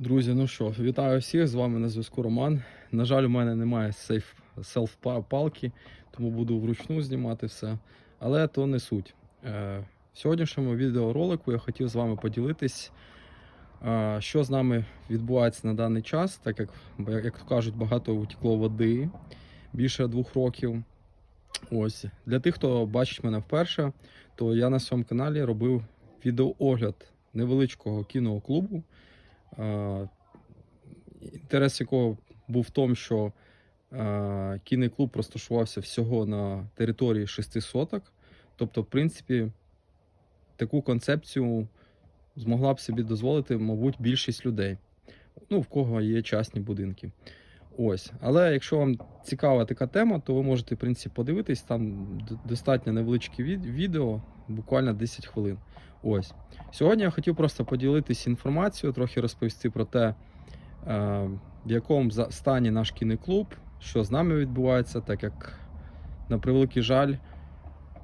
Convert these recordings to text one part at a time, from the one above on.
Друзі, ну що, вітаю всіх, з вами на зв'язку Роман. На жаль, у мене немає селф-палки, тому буду вручну знімати все. Але то не суть. Е, В сьогоднішньому відеоролику я хотів з вами поділитись, е, що з нами відбувається на даний час, так як як кажуть, багато утекло води більше двох років. Ось для тих, хто бачить мене вперше, то я на своєму каналі робив відеоогляд невеличкого кіноклубу. Е, Інтерес якого був в тому, що кіний кінний клуб розташувався всього на території 6 соток. Тобто, в принципі, таку концепцію змогла б собі дозволити, мабуть, більшість людей. Ну, в кого є частні будинки. Ось. Але якщо вам цікава така тема, то ви можете, в принципі, подивитись, там достатньо невеличке відео, буквально 10 хвилин. Ось. Сьогодні я хотів просто поділитися інформацією, трохи розповісти про те, е, в якому стані наш кінний клуб, що з нами відбувається, так як, на превеликий жаль,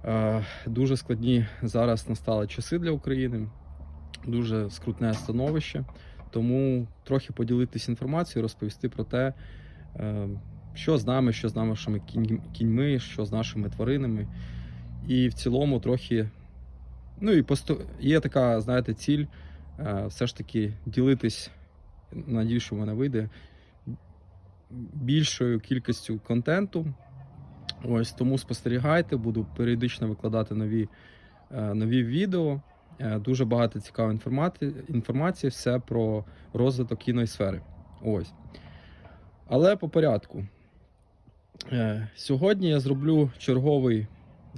е, дуже складні зараз настали часи для України, дуже скрутне становище. Тому трохи поділитися інформацією, розповісти про те, що з нами, що з нашими кіньми, що з нашими тваринами. І в цілому трохи Ну і посто... є така, знаєте, ціль е, все ж таки ділитись, надію, що в мене вийде, більшою кількістю контенту. Ось тому спостерігайте, буду періодично викладати нові, е, нові відео. Е, Дуже багато цікавої інформації, все про розвиток кіної сфери. Ось. Але по порядку. Е, Сьогодні я зроблю черговий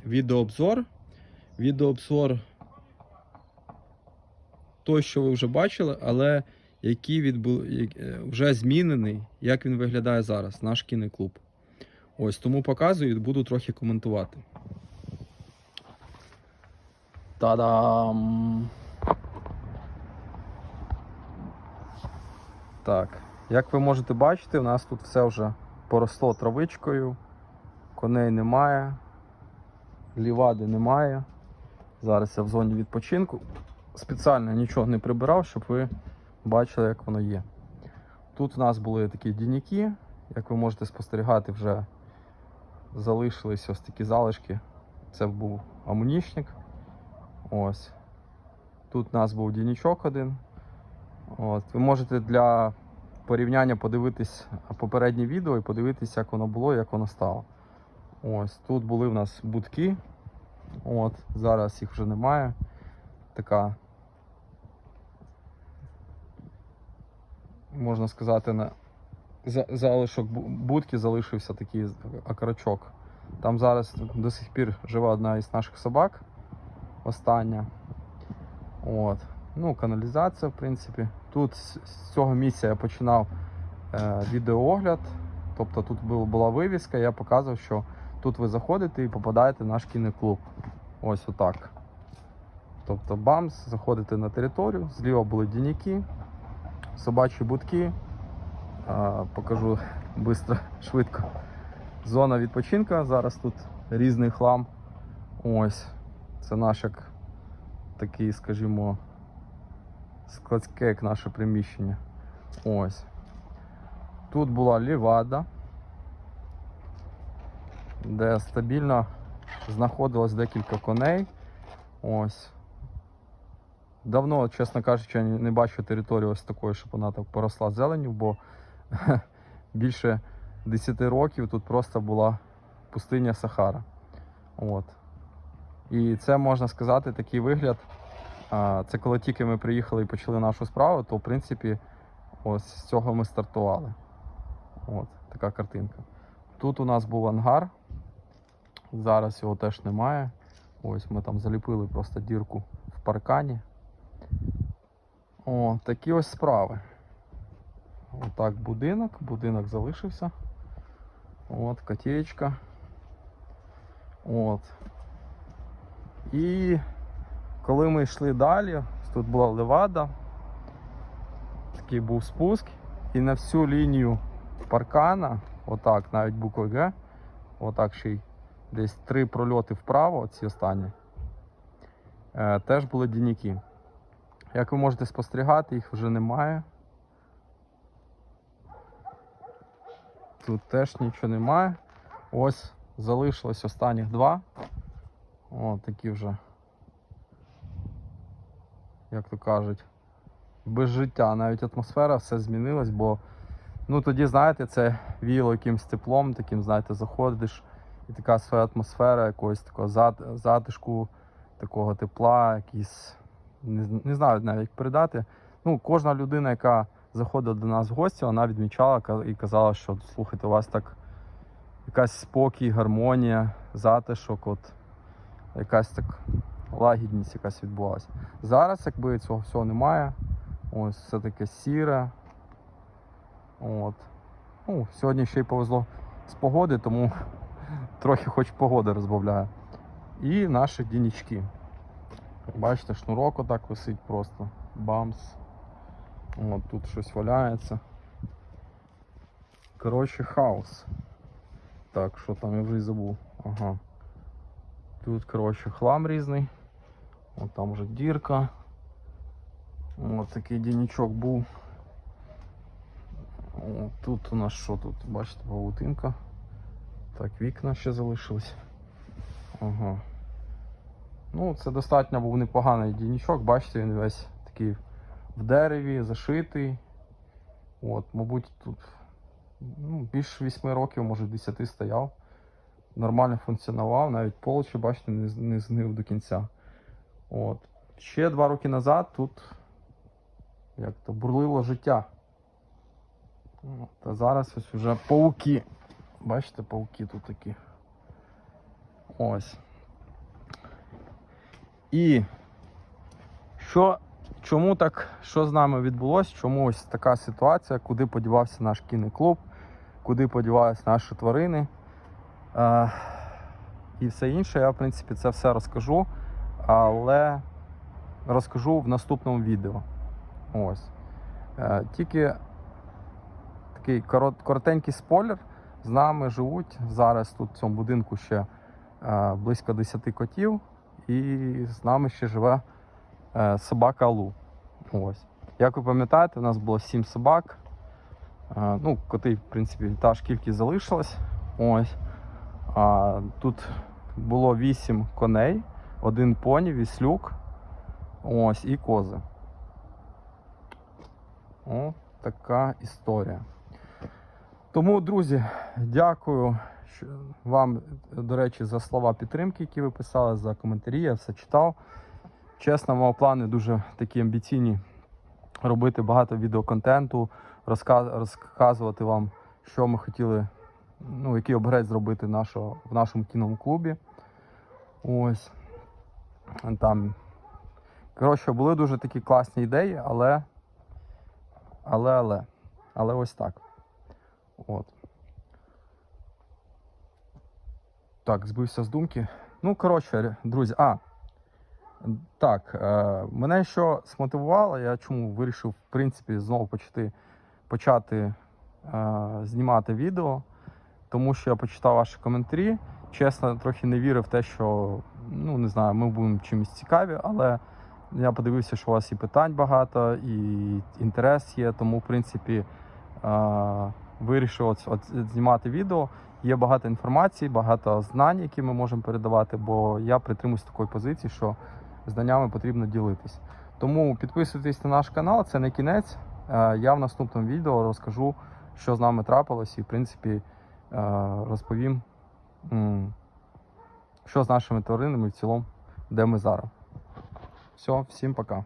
відеообзор. Відеообзор той, що ви вже бачили, але який відбу... е, вже змінений, як він виглядає зараз, наш кінний клуб. Ось тому показую і буду трохи коментувати. Та-дам! Так, як ви можете бачити, у нас тут все вже поросло травичкою, коней немає, лівади немає. Зараз я в зоні відпочинку. Спеціально нічого не прибирав, щоб ви бачили, як воно є. Тут у нас були такі дініки, як ви можете спостерігати, вже залишились ось такі залишки. Це був амунічник. Ось. Тут у нас був дінічок один. От. Ви можете для порівняння подивитись попереднє відео і подивитися, як воно було, як воно стало. Ось тут були в нас будки. От, зараз їх вже немає. Така, можна сказати, на залишок будки залишився такий окорочок. Там зараз до сих пір живе одна із наших собак. Остання. От. Ну, каналізація, в принципі. Тут з цього місця я починав е, відеоогляд. Тобто тут була вивіска, я показував, що тут ви заходите і попадаєте в наш кінний клуб. Ось отак. Тобто бамс, заходите на територію, зліва були дініки, собачі будки. А, покажу швидко, швидко. Зона відпочинка. Зараз тут різний хлам. Ось. Це наш як такий, скажімо, складське, як наше приміщення. Ось. Тут була лівада, де стабільно знаходилось декілька коней. Ось. Давно, чесно кажучи, не бачу територію ось такої, щоб вона так поросла зеленю, бо більше 10 років тут просто була пустиня Сахара. От. І це можна сказати такий вигляд. Це коли тільки ми приїхали і почали нашу справу, то в принципі ось з цього ми стартували. От така картинка. Тут у нас був ангар. Зараз його теж немає. Ось ми там заліпили просто дірку в паркані. О, такі ось справи. Отак будинок. Будинок залишився. От, котеечка. От. І коли ми йшли далі, тут була левада, такий був спуск, і на всю лінію паркана, отак, навіть буквою Г, отак ще й десь три прольоти вправо, ці останні, е, теж були дініки. Як ви можете спостерігати, їх вже немає. Тут теж нічого немає. Ось залишилось останніх два. О, такі вже як то кажуть, без життя. Навіть атмосфера все змінилась, бо ну тоді, знаєте, це віяло якимось теплом, таким, знаєте, заходиш, і така своя атмосфера якогось такого затишку, такого тепла, якісь. Не, не знаю навіть як передати. Ну, кожна людина, яка заходила до нас в гості, вона відмічала і казала, що слухайте, у вас так якась спокій, гармонія, затишок, от якась так лагідність якась відбулася. Зараз, якби цього всього немає, ось все таке сіре. От. Ну, сьогодні ще й повезло з погоди, тому трохи хоч погода розбавляє. І наші дінічки. Бачите, шнурок отак висить просто. Бамс. От тут щось валяється. Коротше, хаос. Так, що там я вже й забув. Ага. Тут, коротше, хлам різний. От там вже дірка. От такий дінічок був. О, тут у нас що тут? Бачите, павутинка. Так, вікна ще залишились. Ага. Ну, це достатньо був непоганий дінічок, бачите, він весь такий в дереві, зашитий. От, мабуть, тут ну, більше 8 років, може 10 стояв. Нормально функціонував, навіть полочі, бачите, не, не згнив до кінця. От. Ще два роки назад тут як то бурлило життя. От, а зараз ось вже пауки. Бачите, пауки тут такі. Ось. І що, чому так, що з нами відбулося? Чому ось така ситуація, куди подівався наш кінний клуб, куди подівалися наші тварини. Е, і все інше, я в принципі це все розкажу, але розкажу в наступному відео. Ось. Е, тільки такий коротенький спойлер. З нами живуть зараз тут в цьому будинку ще е, близько 10 котів, і з нами ще живе е, собака Лу. Ось. Як ви пам'ятаєте, у нас було 7 собак. Ну, коти, в принципі, та ж кількість залишилась. Ось. Тут було 8 коней, один поні, віслюк. Ось, і кози. О, така історія. Тому, друзі, дякую вам, до речі, за слова підтримки, які ви писали, за коментарі. Я все читав. Чесно, мав плани дуже такі амбіційні робити багато відеоконтенту, розказувати вам, що ми хотіли, ну, який обрець зробити нашого, в нашому кінному клубі. Ось. Там. Коротше, були дуже такі класні ідеї, але. Але, але. Але ось так. От. Так, збився з думки. Ну, коротше, друзі, а. Так, е, мене що смотивувало, я чому вирішив, в принципі, знову почати, почати е, знімати відео, тому що я почитав ваші коментарі. Чесно, трохи не вірив в те, що ну не знаю, ми будемо чимось цікаві, але я подивився, що у вас і питань багато, і інтерес є, тому в принципі вирішив от, от знімати відео. Є багато інформації, багато знань, які ми можемо передавати, бо я притримуюсь такої позиції, що знаннями потрібно ділитись. Тому підписуйтесь на наш канал, це не кінець. Я в наступному відео розкажу, що з нами трапилось, і в принципі розповім, що з нашими тваринами в цілому, де ми зараз. Все, всім пока.